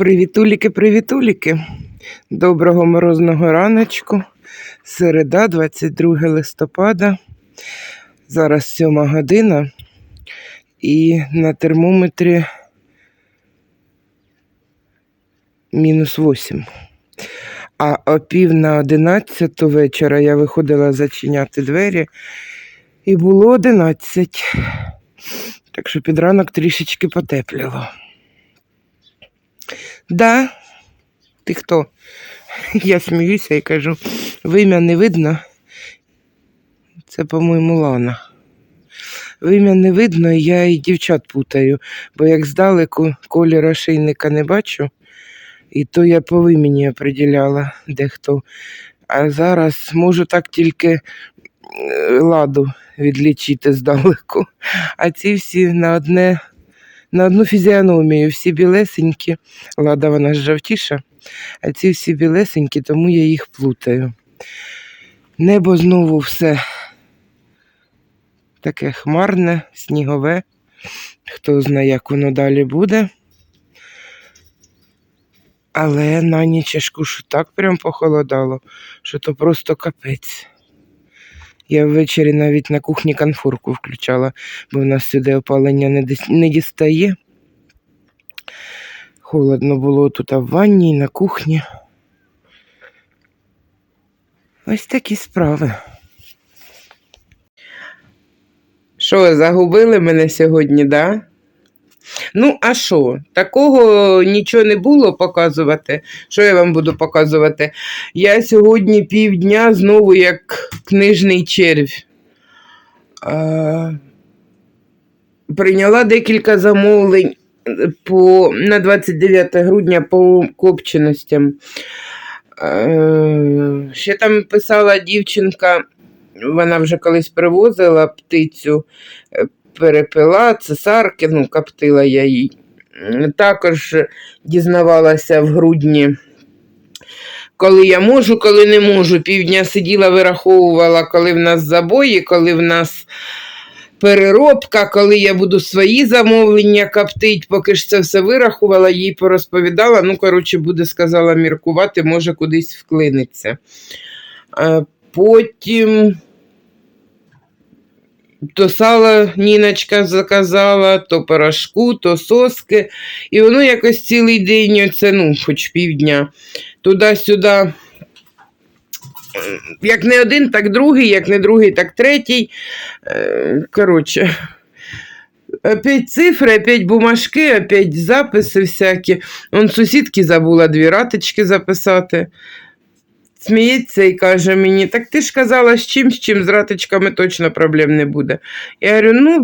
Привітуліки, привітуліки. Доброго морозного раночку. Середа, 22 листопада. Зараз 7 година. І на термометрі мінус 8. А о пів на 11 вечора я виходила зачиняти двері, і було 11. Так що під ранок трішечки потепліло. Да, ти хто? Я сміюся і кажу, вим'я не видно. Це, по-моєму, Лана. Вим'я не видно, я і дівчат путаю, бо як здалеку колір ошейника не бачу, і то я по вимені оприділяла дехто. А зараз можу так тільки е, ладу відлічити здалеку. А ці всі на одне, на одну фізіономію, всі білесенькі. Лада вона ж жовтіша, а ці всі білесенькі, тому я їх плутаю. Небо знову все таке хмарне, снігове. Хто знає, як воно далі буде. Але на ніч я кушу так прям похолодало, що то просто капець. Я ввечері навіть на кухні конфорку включала, бо в нас сюди опалення не, дис- не дістає. Холодно було тут а в ванні і на кухні. Ось такі справи. Що, загубили мене сьогодні, да? Ну, а що? Такого нічого не було показувати. Що я вам буду показувати? Я сьогодні півдня знову як книжний червь. А, прийняла декілька замовлень по, на 29 грудня по копченостям. Е, ще там писала дівчинка, вона вже колись привозила птицю, е, перепила, цесарки, ну, коптила я. М, Також дізнавалася в грудні, коли я можу, коли не можу. Півдня сиділа, вираховувала, коли в нас забої, коли в нас переробка, коли я буду свої замовлення коптить, поки ж це все вирахувала, їй порозповідала. Ну, коротше, буде, сказала, міркувати, може кудись вклиниться. Потім то сало Ніночка заказала, то порошку, то соски. І воно якось цілий день, оце, ну, хоч півдня, туди-сюди. Як не один, так другий, як не другий, так третій. Е, Коротше, опять цифри, опять бумажки, опять записи всякі. Он сусідки забула дві раточки записати. Сміється і каже мені, так ти ж казала, з чим, з чим з раточками точно проблем не буде. Я говорю, ну.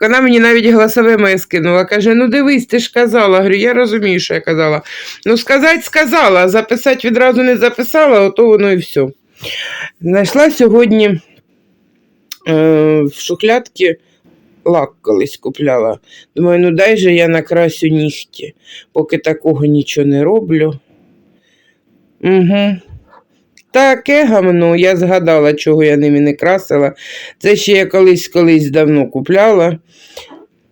Вона мені навіть голосове моє скинула. Каже: ну дивись, ти ж казала. Говорю, я розумію, що я казала. Ну, сказати сказала, а записати відразу не записала, ото воно і все. Знайшла сьогодні е, в шухлядці лак колись купляла. Думаю, ну дай же я накрасю нігті, поки такого нічого не роблю. Угу. Таке гамно, я згадала, чого я ними не красила. Це ще я колись колись давно купляла.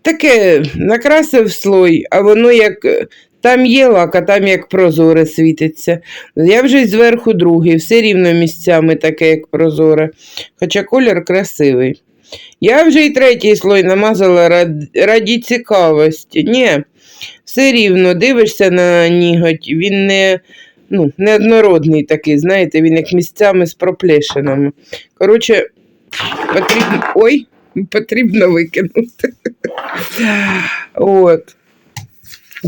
Таке накрасив слой, а воно як е, там є лак, а там як прозоре світиться. Я вже зверху другий, все рівно місцями таке, як прозоре, хоча колір красивий. Я вже й третій слой намазала ради, раді цікавості. Ні, все рівно дивишся на ніготь, він не, ну, неоднородний такий, знаєте, він як місцями з проплешинами. Коротше, потрібно. Ой, потрібно викинути. От.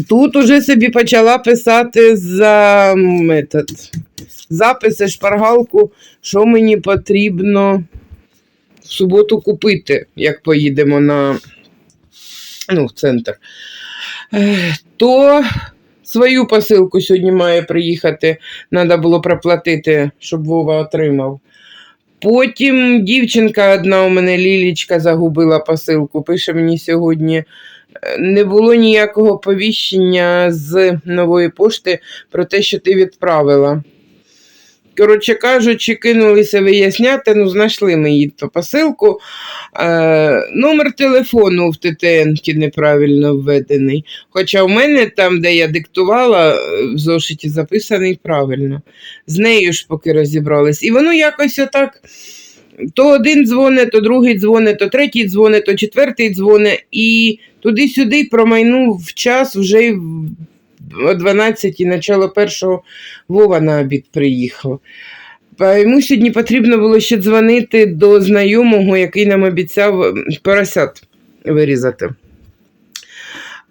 Тут уже собі почала писати за м, этот, записи, шпаргалку, що мені потрібно в суботу купити, як поїдемо на ну, в центр. Е, То свою посилку сьогодні має приїхати. Треба було проплатити, щоб Вова отримав. Потім дівчинка одна у мене Лілічка загубила посилку. Пише мені сьогодні е, не було ніякого повіщення з нової пошти про те, що ти відправила. Коротше кажучи, кинулися виясняти, ну, знайшли ми її ту посилку. Е, номер телефону в ТТН неправильно введений. Хоча в мене там, де я диктувала, е, в зошиті записаний правильно. З нею ж поки розібрались. І воно якось отак. То один дзвонить, то другий дзвонить, то третій дзвонить, то четвертий дзвонить. І туди-сюди промайнув час вже о 12 начало першого Вова на обід приїхав. Йому сьогодні потрібно було ще дзвонити до знайомого, який нам обіцяв поросят вирізати.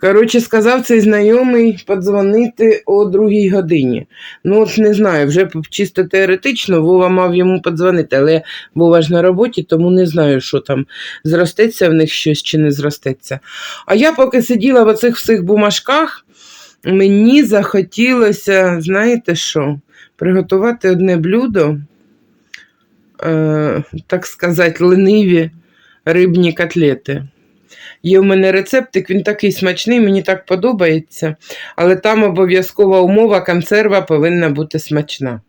Коротше, сказав цей знайомий подзвонити о другій годині. Ну, от не знаю, вже чисто теоретично Вова мав йому подзвонити, але Вова ж на роботі, тому не знаю, що там зростеться в них щось чи не зростеться. А я поки сиділа в оцих всіх бумажках, мені захотілося, знаєте що, приготувати одне блюдо, е, так сказати, лениві рибні котлети. Є в мене рецептик, він такий смачний, мені так подобається, але там обов'язкова умова, консерва повинна бути смачна.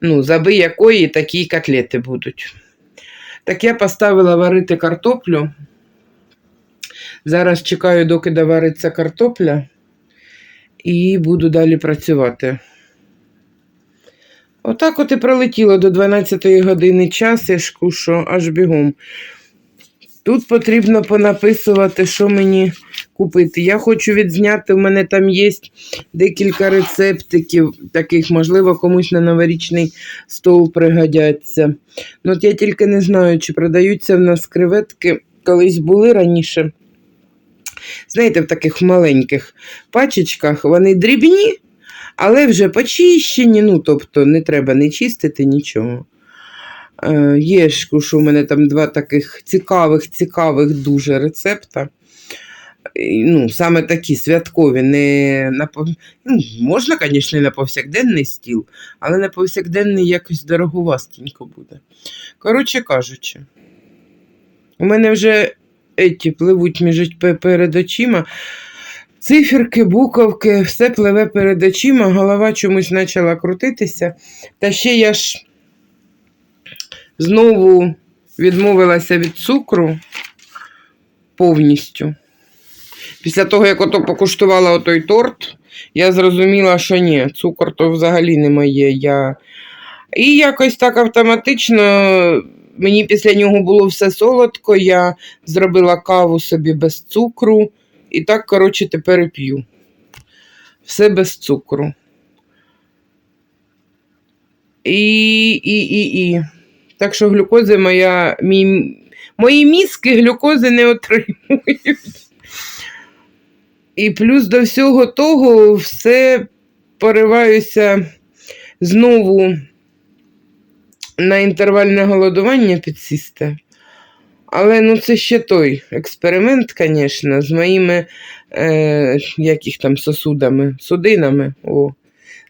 Ну, заби якої такі котлети будуть. Так я поставила варити картоплю. Зараз чекаю, доки довариться картопля, і буду далі працювати. Отак от і пролетіло до 12 години час, я ж аж бігом. Тут потрібно понаписувати, що мені купити. Я хочу відзняти, у мене там є декілька рецептиків, таких, можливо, комусь на новорічний стол пригодяться. Ну, от я тільки не знаю, чи продаються в нас креветки. Колись були раніше. Знаєте, в таких маленьких пачечках вони дрібні, але вже почищені. Ну, тобто не треба не чистити нічого. Е, Є ж, що у мене там два таких цікавих, цікавих дуже рецепта. Ну, саме такі святкові, не на ну, можна, звісно, на повсякденний стіл, але на повсякденний якось дороговастенько буде. Коротше кажучи, у мене вже еті пливуть між перед очима. Циферки, буковки, все пливе перед очима, голова чомусь почала крутитися. Та ще я ж знову відмовилася від цукру повністю. Після того, як ото покуштувала отой торт, я зрозуміла, що ні, цукор то взагалі не моє. Я... І якось так автоматично мені після нього було все солодко, я зробила каву собі без цукру. І так, коротше, тепер і п'ю. Все без цукру. І, і, і, і. Так що глюкози моя, мій, мої мізки глюкози не отримують. І плюс до всього того все пориваюся знову на інтервальне голодування підсісти. Але ну це ще той експеримент, звісно, з моїми е, як їх там сосудами, судинами. О.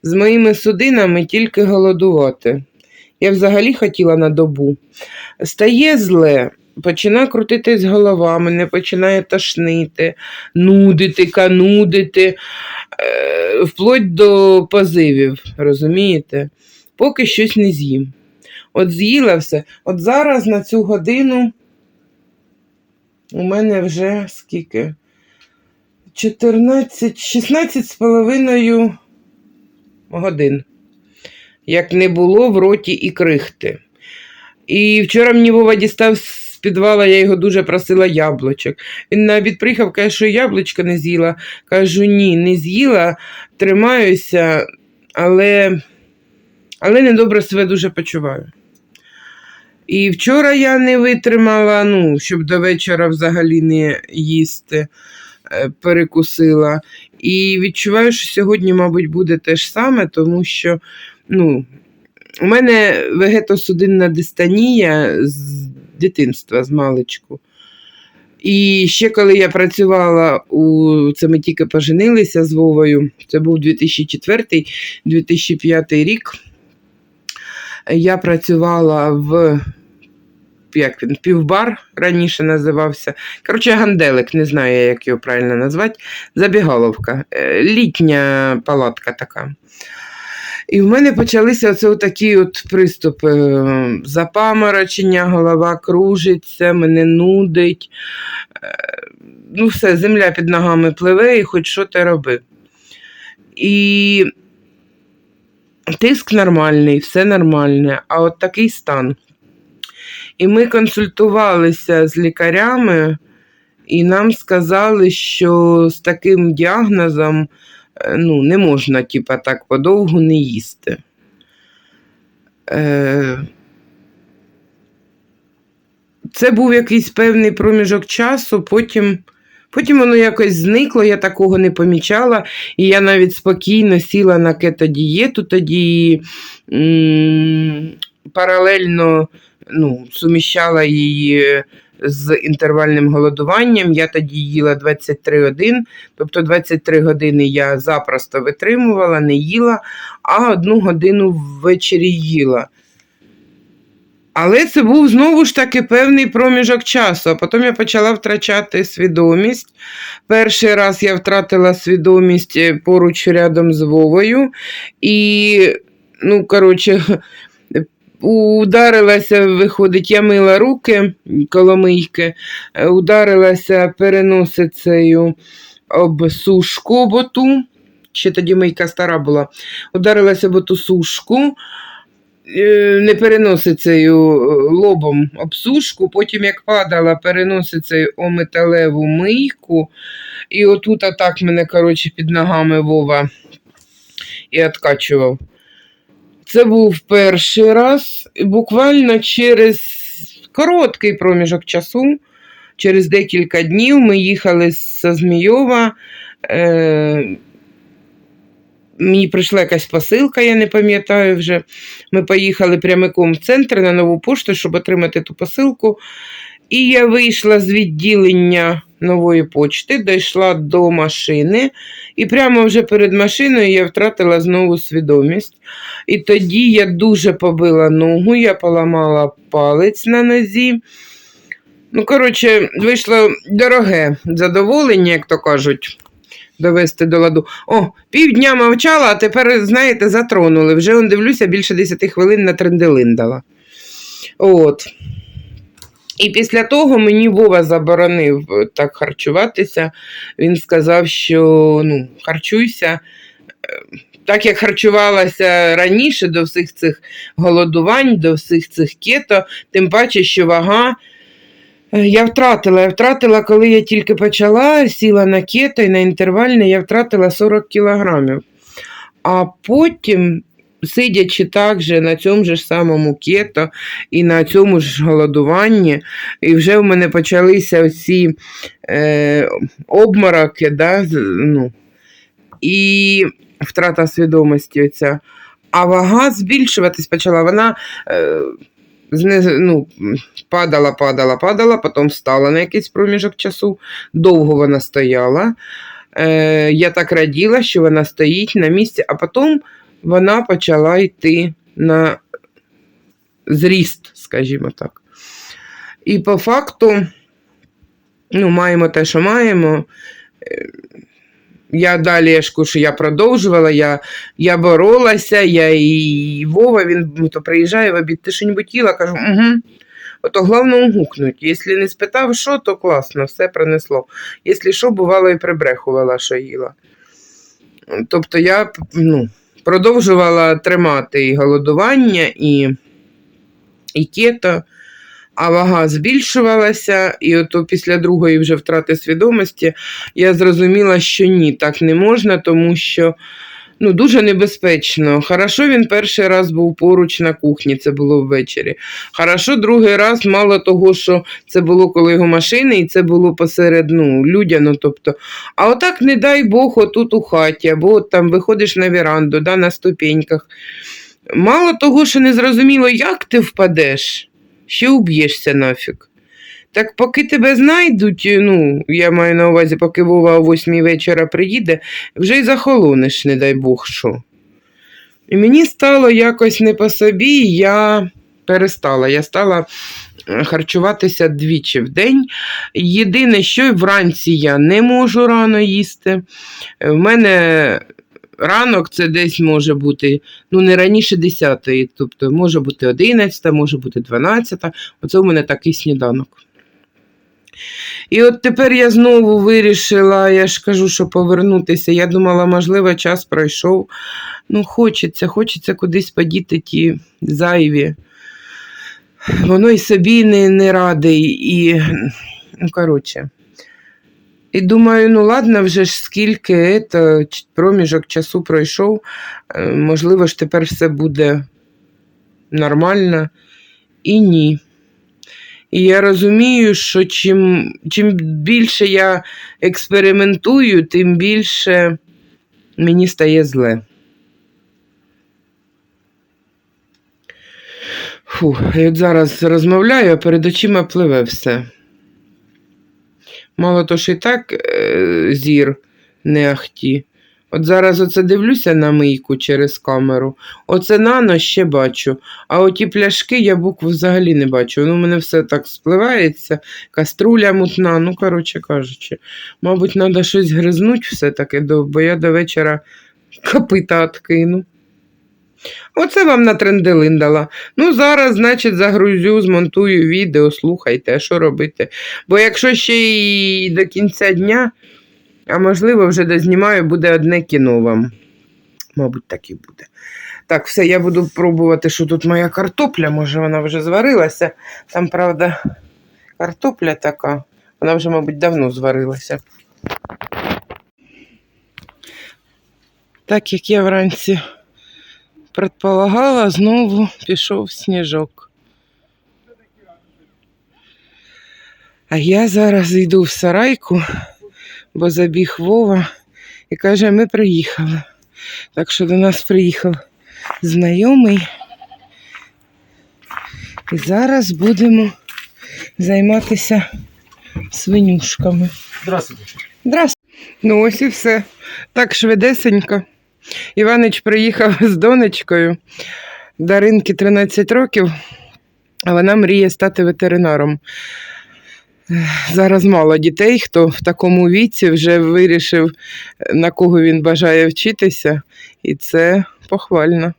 З моїми судинами тільки голодувати. Я взагалі хотіла на добу. Стає зле, починає крутитись голова, мене починає тошнити, нудити, канудити, е, вплоть до позивів, розумієте? Поки щось не з'їм. От з'їла все. От зараз на цю годину у мене вже скільки? 14, 16 з половиною годин. Як не було в роті і крихти. І вчора мені Вова дістав з підвала, я його дуже просила яблучок. Він на обід приїхав, каже, що яблучко не з'їла. Кажу, ні, не з'їла, тримаюся, але, але недобре себе дуже почуваю. І вчора я не витримала, ну, щоб до вечора взагалі не їсти, е, перекусила. І відчуваю, що сьогодні, мабуть, буде те ж саме, тому що ну, у мене вегетосудинна дистанія з дитинства, з маличку. І ще коли я працювала у це ми тільки поженилися з Вовою, це був 2004-2005 рік. Я працювала в як він, півбар раніше називався. Коротше, ганделик, не знаю, як його правильно назвати. Забігаловка. Е, Літня палатка така. І в мене почалися оце такі от приступи. е, Запаморочення, голова кружиться, мене нудить. Е, Ну, все, земля під ногами пливе, і хоч що ти роби. І тиск нормальний, все нормальне, а от такий стан. І ми консультувалися з лікарями, і нам сказали, що з таким діагнозом е, ну, не можна, типа, так подовгу не їсти. Е, Це був якийсь певний проміжок часу, потім, потім воно якось зникло, я такого не помічала, і я навіть спокійно сіла на кетодієту тоді м, паралельно ну, суміщала її з інтервальним голодуванням. Я тоді їла 23-1, тобто 23 години я запросто витримувала, не їла, а одну годину ввечері їла. Але це був знову ж таки певний проміжок часу. А потім я почала втрачати свідомість. Перший раз я втратила свідомість е, поруч рядом з Вовою. І, ну, коротше, ударилася, виходить, я мила руки коло мийки, е, ударилася переносицею об сушку боту. Ще тоді мийка стара була. Ударилася об ту сушку, е, не переносицею е, лобом об сушку, потім як падала переносицею о металеву мийку, і отут так мене, коротше, під ногами Вова і откачував. Це був перший раз, буквально через короткий проміжок часу, через декілька днів ми їхали з Змійова. Е, мені прийшла якась посилка, я не пам'ятаю вже. Ми поїхали прямиком в центр на нову пошту, щоб отримати ту посилку. І я вийшла з відділення нової почти, дійшла до машини, і прямо вже перед машиною я втратила знову свідомість. І тоді я дуже побила ногу, я поламала палець на нозі. Ну, коротше, вийшло дороге задоволення, як то кажуть, довести до ладу. О, півдня мовчала, а тепер, знаєте, затронули. Вже он дивлюся, більше 10 хвилин на тренделин дала. От. І після того мені Вова заборонив е, так харчуватися. Він сказав, що ну, харчуйся. е, Так як харчувалася раніше до всіх цих голодувань, до всіх цих кето, тим паче, що вага е, я втратила. Я втратила, коли я тільки почала, сіла на кето і на інтервальне, я втратила 40 кілограмів. А потім, сидячи так же на цьому ж самому кето і на цьому ж голодуванні, і вже в мене почалися оці е, обмороки, да, ну, і втрата свідомості оця. А вага збільшуватись почала. Вона е, знез, ну, падала, падала, падала, потім встала на якийсь проміжок часу. Довго вона стояла. Е, я так раділа, що вона стоїть на місці, а потім вона почала йти на зріст, скажімо так. І по факту, ну, маємо те, що маємо. Е, Я далі я ж що я продовжувала, я, я боролася, я і Вова, він ну, то приїжджає в обід, ти що-небудь їла? Кажу, угу. Ото головне угукнуть. Якщо не спитав, що, то класно, все принесло. Якщо що, бувало і прибрехувала, що їла. Тобто я ну, продовжувала тримати і голодування, і, і кето, а вага збільшувалася, і ото після другої вже втрати свідомості я зрозуміла, що ні, так не можна, тому що ну, дуже небезпечно. Хорошо, він перший раз був поруч на кухні, це було ввечері. Хорошо, другий раз, мало того, що це було коло його машини, і це було посеред ну, людяно. Тобто. А отак, не дай Бог, отут у хаті, або от там виходиш на веранду, да, на ступеньках. Мало того, що не зрозуміло, як ти впадеш, ще уб'єшся нафіг. Так поки тебе знайдуть, ну, я маю на увазі, поки Вова о 8 вечора приїде, вже й захолонеш, не дай Бог що. І мені стало якось не по собі, я перестала. Я стала е, харчуватися двічі в день. Єдине, що й вранці я не можу рано їсти. Е, В мене ранок це десь може бути ну, не раніше 10-ї, тобто може бути 11, може бути 12. Оце у мене такий сніданок. І от тепер я знову вирішила, я ж кажу, що повернутися. Я думала, можливо, час пройшов. Ну, хочеться, хочеться кудись подіти ті зайві. Воно і собі не, не радий, і, ну, коротше. І думаю, ну ладно, вже ж скільки ето, проміжок часу пройшов, е, можливо ж тепер все буде нормально. І ні. І я розумію, що чим, чим більше я експериментую, тим більше мені стає зле. Фу, і от зараз розмовляю, а перед очима пливе все. Мало то, що і так е, зір не ахті. От зараз оце дивлюся на мийку через камеру. Оце нано ще бачу. А оті пляшки я букву взагалі не бачу. Ну, у мене все так спливається, каструля мутна, ну, коротше кажучи. Мабуть, треба щось гризнуть все-таки, бо я до вечора копита откину. Оце вам на тренделин дала. Ну, зараз, значить, загрузю, змонтую відео, слухайте, що робити. Бо якщо ще і до кінця дня, а можливо, вже дознімаю, буде одне кіно вам. Мабуть, так і буде. Так, все, я буду пробувати, що тут моя картопля, може, вона вже зварилася. Там, правда, картопля така. Вона вже, мабуть, давно зварилася. Так як я вранці предполагала, знову пішов сніжок. А я зараз йду в сарайку, бо забіг Вова і каже, ми приїхали. Так що до нас приїхав знайомий. І зараз будемо займатися свинюшками. Здравствуйте. Здравствуйте. Ну ось і все. Так швидесенько. Іванич приїхав з донечкою. Даринки 13 років, а вона мріє стати ветеринаром. Зараз мало дітей, хто в такому віці вже вирішив, на кого він бажає вчитися, і це похвально.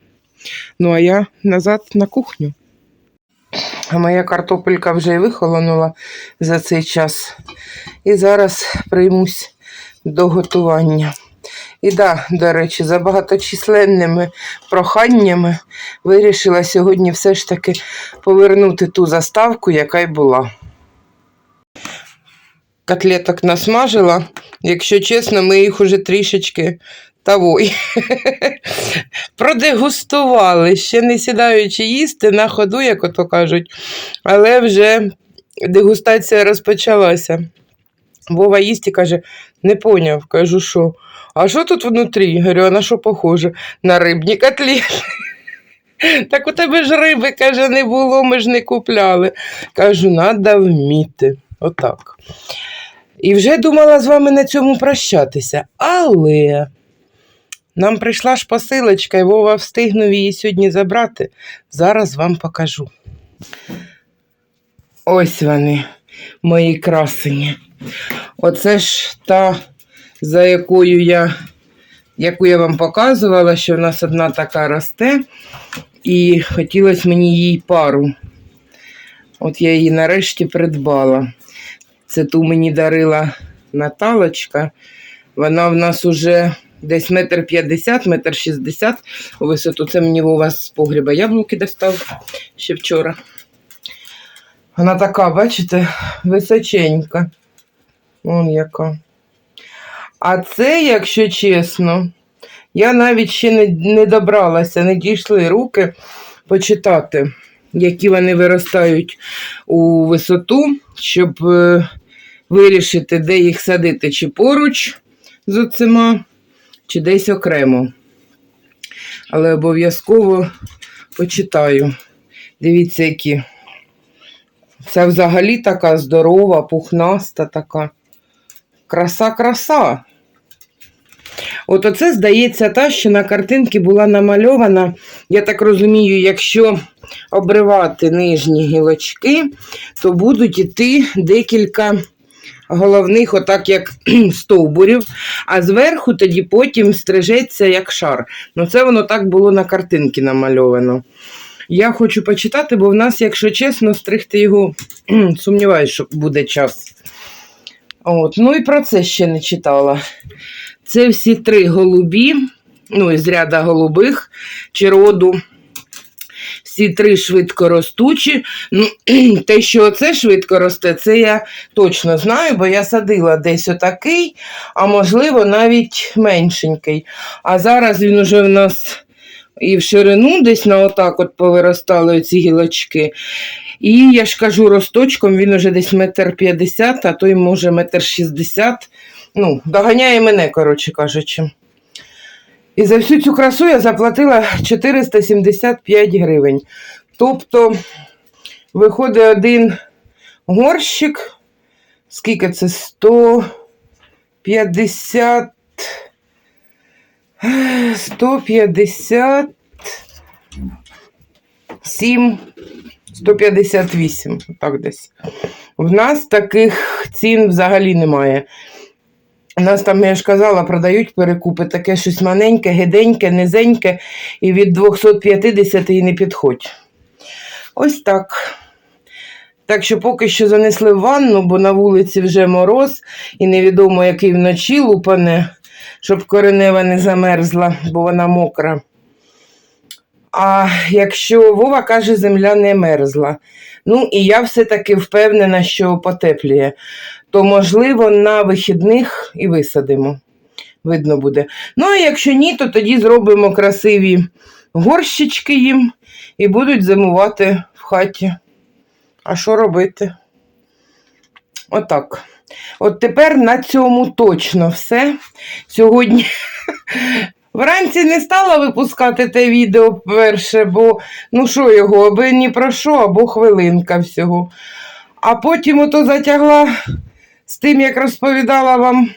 Ну, а я назад на кухню. А моя картопелька вже й вихолонула за цей час. І зараз приймусь до готування. І да, до речі, за багаточисленними проханнями вирішила сьогодні все ж таки повернути ту заставку, яка й була. Котлеток насмажила. Якщо чесно, ми їх уже трішечки того продегустували, ще не сідаючи їсти на ходу, як ото кажуть, але вже дегустація розпочалася. Вова їсть і каже, не поняв. Кажу, що? А що тут внутрі? Говорю, а на що похоже? На рибні котлети. Так у тебе ж риби, каже, не було, ми ж не купляли. Кажу, надо вміти. Отак. І вже думала з вами на цьому прощатися. Але нам прийшла ж посилочка, і Вова встигнув її сьогодні забрати. Зараз вам покажу. Ось вони, мої красені. Оце ж та, за якою я, яку я вам показувала, що в нас одна така росте, і хотілося мені їй пару. От я її нарешті придбала. Це ту мені дарила Наталочка. Вона в нас уже десь метр п'ятдесят, метр шістдесят у висоту. Це мені у вас з погріба яблуки достав ще вчора. Вона така, бачите, височенька. Вон яка. А це, якщо чесно, я навіть ще не, не добралася, не дійшли руки почитати, які вони виростають у висоту, щоб е, вирішити, де їх садити, чи поруч з оцима, чи десь окремо. Але обов'язково почитаю. Дивіться, які. Це взагалі така здорова, пухнаста така. Краса-краса. От оце, здається, та, що на картинці була намальована. Я так розумію, якщо обривати нижні гілочки, то будуть іти декілька головних, отак як стовбурів, а зверху тоді потім стрижеться як шар. Ну, це воно так було на картинці намальовано. Я хочу почитати, бо в нас, якщо чесно, стригти його сумніваюся, що буде час. От. Ну і про це ще не читала. Це всі три голубі, ну, із ряда голубих чи роду. Всі три швидко ростучі. Ну, те, що оце швидко росте, це я точно знаю, бо я садила десь отакий, а можливо навіть меншенький. А зараз він уже в нас і в ширину десь на отак от повиростали оці гілочки. І я ж кажу, росточком він уже десь метр п'ятдесят, а то й може метр шістдесят. Ну, доганяє мене, коротше кажучи. І за всю цю красу я заплатила 475 гривень. Тобто, виходить один горщик. Скільки це? 150. 150. 7, 158, так десь. В нас таких цін взагалі немає. Нас там, я ж казала, продають перекупи таке щось маленьке, гиденьке, низеньке, і від 250 і не підходь. Ось так. Так що поки що занесли в ванну, бо на вулиці вже мороз, і невідомо, який вночі лупане, щоб коренева не замерзла, бо вона мокра. А якщо Вова каже, земля не мерзла. Ну і я все-таки впевнена, що потепліє, то можливо на вихідних і висадимо. Видно буде. Ну, а якщо ні, то тоді зробимо красиві горщички їм і будуть зимувати в хаті. А що робити? Отак. От тепер на цьому точно все. Сьогодні Вранці не стала випускати те відео перше, бо ну що його, аби ні про що, або хвилинка всього. А потім ото затягла з тим, як розповідала вам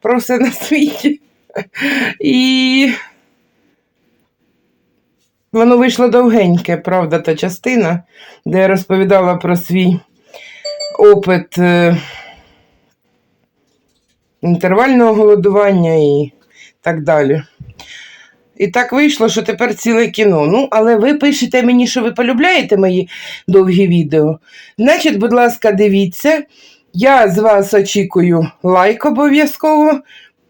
про все на світі. І воно вийшло довгеньке, правда, та частина, де я розповідала про свій опит е, інтервального голодування і так далі. І так вийшло, що тепер ціле кіно. Ну, але ви пишете мені, що ви полюбляєте мої довгі відео. Значить, будь ласка, дивіться. Я з вас очікую лайк обов'язково.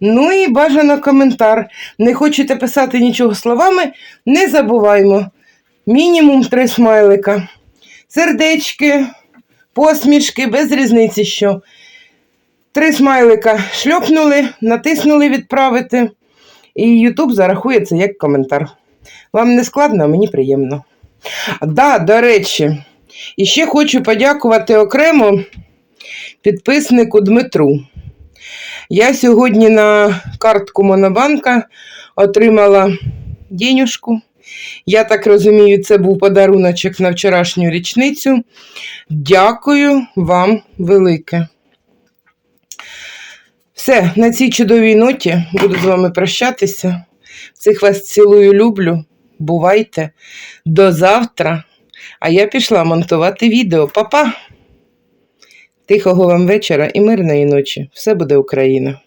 Ну і бажано коментар. Не хочете писати нічого словами, не забуваймо. Мінімум три смайлика. Сердечки, посмішки, без різниці що. Три смайлика шльопнули, натиснули відправити. І Ютуб зарахує це як коментар. Вам не складно, а мені приємно. Да, до речі, і ще хочу подякувати окремо підписнику Дмитру. Я сьогодні на картку Монобанка отримала денюжку. Я так розумію, це був подаруночок на вчорашню річницю. Дякую вам велике. Все, на цій чудовій ноті буду з вами прощатися. Всіх вас цілую, люблю. Бувайте до завтра. А я пішла монтувати відео. Па-па! Тихого вам вечора і мирної ночі. Все буде Україна!